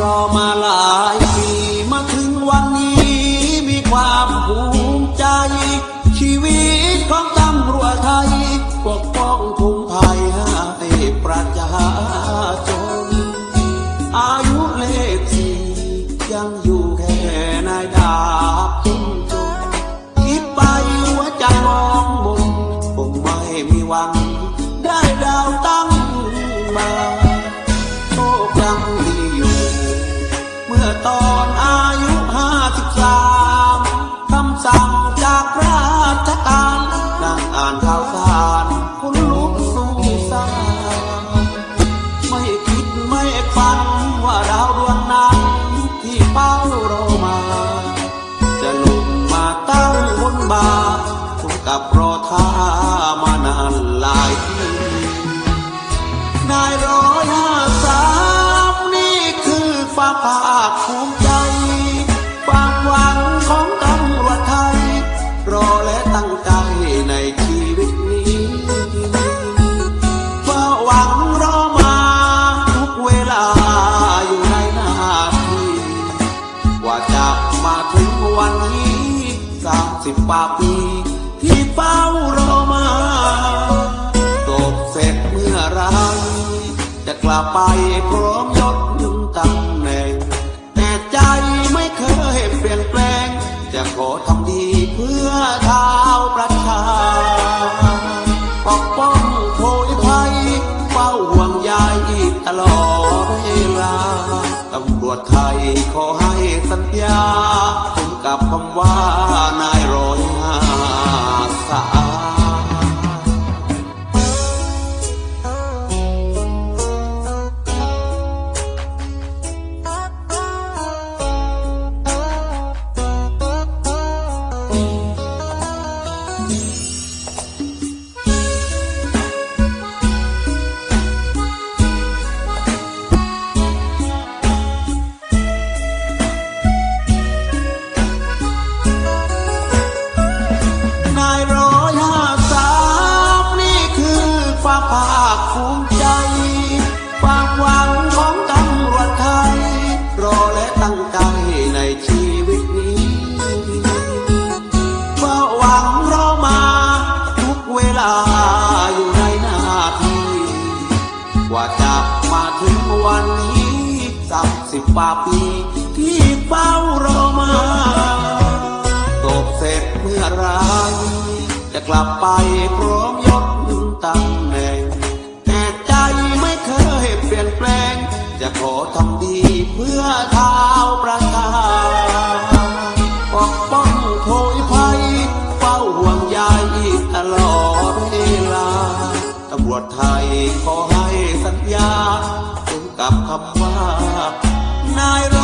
รอมาหลายปีมาถึงวันนี้มีความภูมิใจ ชีวิตของตำรวจไทยปกป้องคุ้มภัยให้ประชา ความภาคภูมิใจ ความหวังของตำรวจไทย รอและตั้งใจในชีวิตนี้เฝ้าหวังรอมาทุกเวลาอยู่ในหน้าที่กว่าจะมาถึงวันนี้สามสิบกว่าปี ที่เฝ้ารอมาจบเสร็จเมื่อไรจะกลับไปพร้อมยศ ขอทำดีเพื่อชาวประชา ปกป้องโพยภัยเฝ้าห่วงใยตลอดเวลา ตำรวจไทยขอให้สัญญาถึงกับคำว่านา ว่าจะมาถึงวันนี้สามสิบกว่าปีที่เฝ้ารอมาจบเสร็จเมื่อไรจะกลับไปพร้อมยศตำแหน่งแต่ใจไม่เคยเปลี่ยนแปลง จะขอทำดีเพื่อเท้าวประชาปกป้องโพยภัยเฝ้าห่วงใยตลอดเวลาตำรวจไทยขอให้ คำว่านายรอ